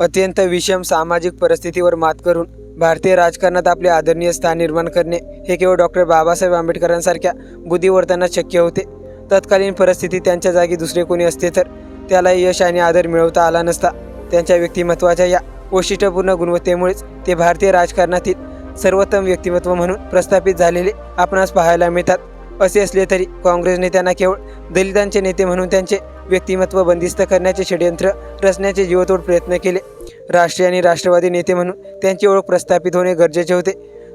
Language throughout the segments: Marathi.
अत्यंत विषम सामाजिक परिस्थितीवर मात करून भारतीय राजकारणात आपले आदरणीय स्थान निर्माण करणे हे केवळ डॉक्टर बाबासाहेब आंबेडकरांसारख्या बुद्धिवर्तनात शक्य होते. तत्कालीन परिस्थिती त्यांच्या जागी दुसरे कोणी असते तर त्याला यश आणि आदर मिळवता आला नसता. त्यांच्या व्यक्तिमत्वाच्या या वैशिष्ट्यपूर्ण गुणवत्तेमुळेच ते भारतीय राजकारणातील सर्वोत्तम व्यक्तिमत्व म्हणून प्रस्थापित झालेले आपणास पाहायला मिळतात. असे असले तरी काँग्रेस नेत्यांना केवळ दलितांचे नेते म्हणून त्यांचे व्यक्तिमत्व बंदिस्त करण्याचे षडयंत्र रचण्याचे जीवतोड प्रयत्न केले. राष्ट्रीय आणि राष्ट्रवादी नेते म्हणून त्यांची ओळख प्रस्थापित होणे गरजेचे होते.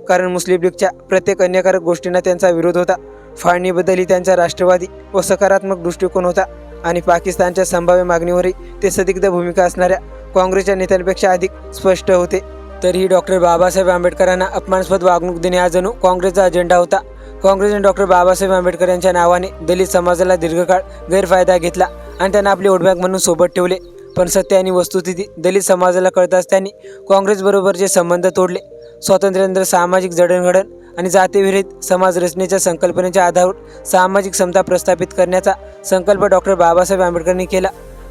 कारण मुस्लिम लीगच्या प्रत्येक अन्यकारक गोष्टींना त्यांचा विरोध होता. फाळणीबद्दलही त्यांचा राष्ट्रवादी व सकारात्मक दृष्टिकोन होता. आणि पाकिस्तानच्या संभाव्य मागणीवरही ते सदिग्ध भूमिका असणाऱ्या काँग्रेसच्या नेत्यांपेक्षा अधिक स्पष्ट होते. तरीही डॉक्टर बाबासाहेब आंबेडकरांना अपमानास्पद वागणूक देणे हा जणू काँग्रेसचा अजेंडा होता. काँग्रेसने डॉक्टर बाबासाहेब आंबेडकर यांच्या नावाने दलित समाजाला दीर्घकाळ गैरफायदा घेतला आणि त्यांना आपले वोटबँक म्हणून सोबत ठेवले. पण सत्य आणि वस्तुस्थिती दलित समाजाला कळताच त्यांनी काँग्रेसबरोबरचे संबंध तोडले स्वातंत्र्यानंतर सामाजिक जडणघडण आणि जातीविरहित समाज रचनेच्या संकल्पनेच्या आधारावर सामाजिक समता प्रस्थापित करण्याचा संकल्प डॉक्टर बाबासाहेब आंबेडकरांनी केला.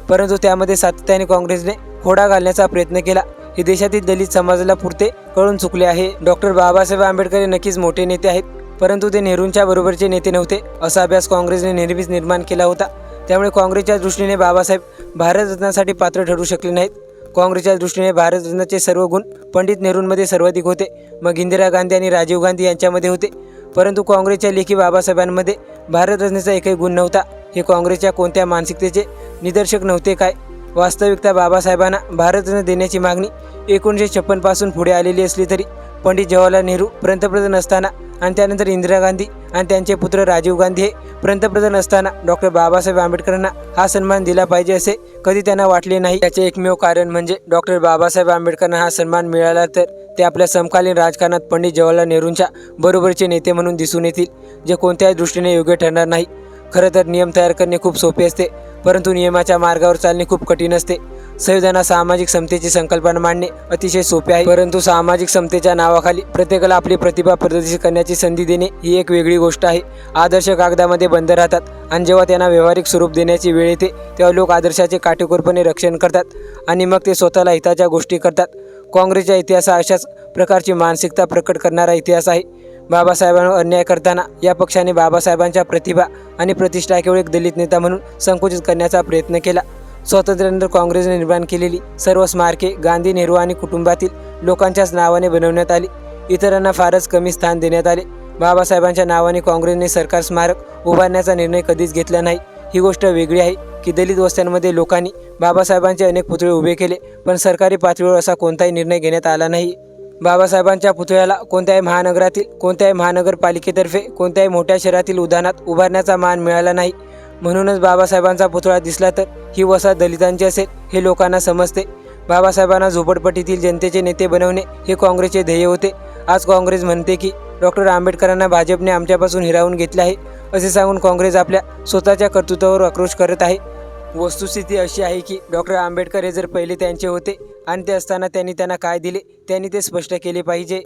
परंतु त्यामध्ये सातत्याने काँग्रेसने खोडा घालण्याचा प्रयत्न केला. हे देशातील दलित समाजाला पुरते कळून चुकले आहे. डॉक्टर बाबासाहेब आंबेडकर हे नक्कीच मोठे नेते आहेत. परंतु ते नेहरूंच्या बरोबरचे नेते नव्हते. असा अभ्यास काँग्रेसने नेहमीच निर्माण केला होता. त्यामुळे काँग्रेसच्या दृष्टीने बाबासाहेब भारतरत्नासाठी पात्र ठरू शकले नाहीत. काँग्रेसच्या दृष्टीने भारतरत्नाचे सर्व गुण पंडित नेहरूंमध्ये सर्वाधिक होते. मग इंदिरा गांधी आणि राजीव गांधी यांच्यामध्ये होते. परंतु काँग्रेसच्या लेखी बाबासाहेबांमध्ये भारतरत्नाचा एकही गुण नव्हता. हे काँग्रेसच्या कोणत्या मानसिकतेचे निदर्शक नव्हते काय? वास्तविकता बाबासाहेबांना भारतरत्न देण्याची मागणी एकोणीसशे छप्पनपासून पुढे आलेली असली तरी पंडित जवाहरलाल नेहरू पंतप्रधान असताना आणि त्यानंतर इंदिरा गांधी आणि त्यांचे पुत्र राजीव गांधी हे पंतप्रधान असताना डॉक्टर बाबासाहेब आंबेडकरांना हा सन्मान दिला पाहिजे असे कधी त्यांना वाटले नाही. याचे एकमेव कारण म्हणजे डॉक्टर बाबासाहेब आंबेडकरांना हा सन्मान मिळाला तर ते आपल्या समकालीन राजकारणात पंडित जवाहरलाल नेहरूंच्या बरोबरचे नेते म्हणून दिसून येतील जे कोणत्याही दृष्टीने योग्य ठरणार नाही. खरं तर नियम तयार करणे खूप सोपे असते परंतु नियमाच्या मार्गावर चालणे खूप कठीण असते. संविधानात सामाजिक समतेची संकल्पना मांडणे अतिशय सोपे आहे. परंतु सामाजिक समतेच्या नावाखाली प्रत्येकाला आपली प्रतिभा प्रदर्शित करण्याची संधी देणे ही एक वेगळी गोष्ट आहे. आदर्श कागदामध्ये बंद राहतात आणि जेव्हा त्यांना व्यावहारिक स्वरूप देण्याची वेळ येते तेव्हा लोक आदर्शाचे काटेकोरपणे रक्षण करतात आणि मग ते स्वतःला हिताच्या गोष्टी करतात. काँग्रेसच्या इतिहास हा अशाच प्रकारची मानसिकता प्रकट करणारा इतिहास आहे. बाबासाहेबांवर अन्याय करताना या पक्षाने बाबासाहेबांच्या प्रतिभा आणि प्रतिष्ठा केवळ एक दलित नेता म्हणून संकुचित करण्याचा प्रयत्न केला. स्वातंत्र्यानंतर काँग्रेसने निर्माण केलेली सर्व स्मारके गांधी नेहरू आणि कुटुंबातील लोकांच्याच नावाने बनवण्यात आली. इतरांना फारच कमी स्थान देण्यात आले. बाबासाहेबांच्या नावाने काँग्रेसने सरकार स्मारक उभारण्याचा निर्णय कधीच घेतला नाही. ही गोष्ट वेगळी आहे की दलित वस्त्यांमध्ये लोकांनी बाबासाहेबांचे अनेक पुतळे उभे केले पण सरकारी पातळीवर असा कोणताही निर्णय घेण्यात आला नाही. बाबासाहेबांच्या पुतळ्याला कोणत्याही महानगरातील कोणत्याही महानगरपालिकेतर्फे कोणत्याही मोठ्या शहरातील उदाहरणात उभारण्याचा मान मिळाला नाही. म्हणूनच बाबासाहेबांचा पुतळा दिसला तर ही वसाहत दलितांची असेल हे लोकांना समजते. बाबासाहेबांना झोपडपट्टीतील जनतेचे नेते बनवणे हे काँग्रेसचे ध्येय होते. आज काँग्रेस म्हणते की डॉक्टर आंबेडकरांना भाजपने आमच्यापासून हिरावून घेतले आहे असे सांगून काँग्रेस आपल्या स्वतःच्या कर्तृत्वावर आक्रोश करत आहे. वस्तुस्थिती अशी आहे की डॉक्टर आंबेडकर हे जर पहिले त्यांचे होते आणि ते असताना त्यांनी त्यांना काय दिले त्यांनी ते स्पष्ट केले पाहिजे.